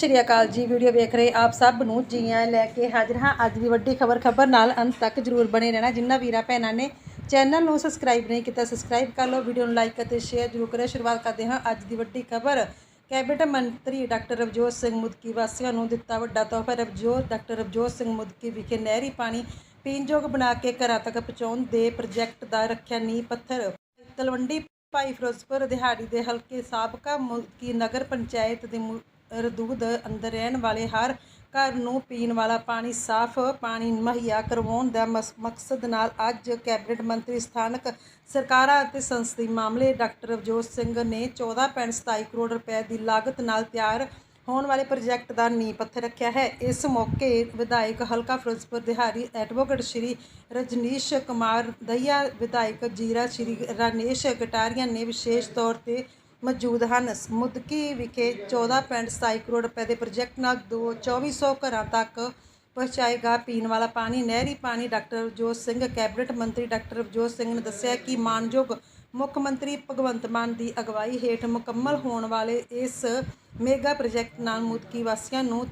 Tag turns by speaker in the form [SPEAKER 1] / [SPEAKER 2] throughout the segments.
[SPEAKER 1] ਸ਼੍ਰੀ ਅਕਾਲ ਜੀ। ਵੀਡੀਓ ਵੇਖ ਰਹੇ ਆਪ ਸਭ ਨੂੰ ਜੀਆਂ ਲੈ ਕੇ ਹਾਜ਼ਰ ਹਾਂ। ਅੱਜ ਦੀ ਵੱਡੀ ਖਬਰ ਖਬਰ ਨਾਲ ਅੰਤ ਤੱਕ ਜਰੂਰ ਬਣੇ ਰਹਿਣਾ। ਜਿੰਨਾ ਵੀਰਾਂ ਭੈਣਾਂ ਨੇ ਚੈਨਲ ਨੂੰ ਸਬਸਕ੍ਰਾਈਬ ਨਹੀਂ ਕੀਤਾ, ਸਬਸਕ੍ਰਾਈਬ ਕਰ ਲਓ, ਵੀਡੀਓ ਨੂੰ ਲਾਈਕ ਅਤੇ ਸ਼ੇਅਰ ਜਰੂਰ ਕਰਿਓ। ਸ਼ੁਰੂਆਤ ਕਰਦੇ ਹਾਂ ਅੱਜ ਦੀ ਵੱਡੀ ਖਬਰ। ਕੈਬਨਿਟ ਮੰਤਰੀ ਡਾਕਟਰ ਰਵਜੋਤ ਸਿੰਘ ਮੁਦਕੀ ਵਾਸੀਆਂ ਨੂੰ ਦਿੱਤਾ ਵੱਡਾ ਤੋਹਫਾ। ਰਵਜੋਤ, ਡਾਕਟਰ ਰਵਜੋਤ ਸਿੰਘ ਮੁਦਕੀ ਵਿਖੇ ਨਹਿਰੀ ਪਾਣੀ ਪੀਣਯੋਗ ਬਣਾ ਕੇ ਘਰਾਂ ਤੱਕ ਪਹੁੰਚਾਉਣ ਦੇ ਪ੍ਰੋਜੈਕਟ ਦਾ ਰੱਖਿਆ ਨੀਂਹ ਪੱਥਰ। ਤਲਵੰਡੀ ਭਾਈ ਫਿਰੋਜ਼ਪੁਰ ਦਿਹਾੜੀ ਦੇ ਹਲਕੇ ਸਾਬਕਾ ਮੁਦਕੀ ਨਗਰ ਪੰਚਾਇਤ ਦੇ ਮੁ- ਅੰਦਰ ਰਹਿਣ ਵਾਲੇ ਹਰ ਘਰ ਨੂੰ ਪੀਣ ਵਾਲਾ ਪਾਣੀ ਸਾਫ਼ ਪਾਣੀ ਮੁਹੱਈਆ ਕਰਵਾਉਣ ਦਾ ਮਸ- ਮਕਸਦ ਨਾਲ ਅੱਜ ਕੈਬਨਿਟ ਮੰਤਰੀ, ਸਥਾਨਕ ਸਰਕਾਰਾਂ ਅਤੇ ਸੰਸਦੀ ਮਾਮਲੇ ਡਾਕਟਰ ਰਵਜੋਤ ਸਿੰਘ ਨੇ 14.27 ਕਰੋੜ ਰੁਪਏ ਦੀ ਲਾਗਤ ਨਾਲ ਤਿਆਰ ਹੋਣ ਵਾਲੇ ਪ੍ਰੋਜੈਕਟ ਦਾ ਨੀਂਹ ਪੱਥਰ ਰੱਖਿਆ ਹੈ। ਇਸ ਮੌਕੇ ਵਿਧਾਇਕ ਹਲਕਾ ਫਿਰੋਜ਼ਪੁਰ ਦਿਹਾੜੀ ਐਡਵੋਕੇਟ ਸ਼੍ਰੀ ਰਜਨੀਸ਼ ਕੁਮਾਰ ਦਹੀਆ, ਵਿਧਾਇਕ ਜੀਰਾ ਸ਼੍ਰੀ ਰਾਨੇਸ਼ ਗਟਾਰੀਆ ਨੇ ਵਿਸ਼ੇਸ਼ ਤੌਰ ਤੇ ਮੌਜੂਦ ਹਨ। ਮੁਦਕੀ ਵਿਖੇ 14.27 ਕਰੋੜ ਰੁਪਏ ਦੇ ਪ੍ਰੋਜੈਕਟ ਨਾਲ ਦੋ 2400 ਘਰਾਂ ਤੱਕ ਪਹੁੰਚਾਏਗਾ ਪੀਣ ਵਾਲਾ ਪਾਣੀ। ਨਹਿਰੀ ਪਾਣੀ ਡਾਕਟਰ ਰਵਜੋਤ ਸਿੰਘ, ਕੈਬਨਿਟ ਮੰਤਰੀ ਡਾਕਟਰ ਰਵਜੋਤ ਸਿੰਘ ਨੇ ਦੱਸਿਆ ਕਿ ਮਾਨਯੋਗ ਮੁੱਖ ਮੰਤਰੀ ਭਗਵੰਤ ਮਾਨ ਦੀ ਅਗਵਾਈ ਹੇਠ ਮੁਕੰਮਲ ਹੋਣ ਵਾਲੇ ਇਸ ਮੇਗਾ ਪ੍ਰੋਜੈਕਟ ਨਾਲ ਮੁਦਕੀ ਵਾਸੀਆਂ ਨੂੰ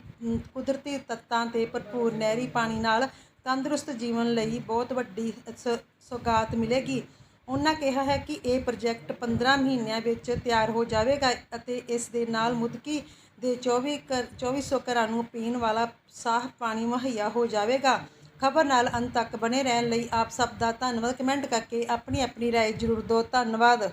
[SPEAKER 1] ਕੁਦਰਤੀ ਤੱਤਾਂ ਤੇ ਭਰਪੂਰ ਨਹਿਰੀ ਪਾਣੀ ਨਾਲ ਤੰਦਰੁਸਤ ਜੀਵਨ ਲਈ ਬਹੁਤ ਵੱਡੀ ਸ- ਸੌਗਾਤ ਮਿਲੇਗੀ। ਉਹਨਾਂ ਕਿਹਾ ਹੈ ਕਿ ਇਹ ਪ੍ਰੋਜੈਕਟ 15 ਮਹੀਨਿਆਂ ਵਿੱਚ ਤਿਆਰ ਹੋ ਜਾਵੇਗਾ ਅਤੇ ਇਸ ਦੇ ਨਾਲ ਮੁਦਕੀ ਦੇ 24 ਘਰ 2400 ਘਰਾਂ ਨੂੰ ਪੀਣ ਵਾਲਾ ਸਾਫ਼ ਪਾਣੀ ਮੁਹੱਈਆ ਹੋ ਜਾਵੇਗਾ ਖਬਰ ਨਾਲ ਅੰਤ ਤੱਕ ਬਣੇ ਰਹਿਣ ਲਈ ਆਪ ਸਭ ਦਾ ਧੰਨਵਾਦ ਕਮੈਂਟ ਕਰਕੇ ਆਪਣੀ ਆਪਣੀ رائے ਜ਼ਰੂਰ ਦਿਓ ਧੰਨਵਾਦ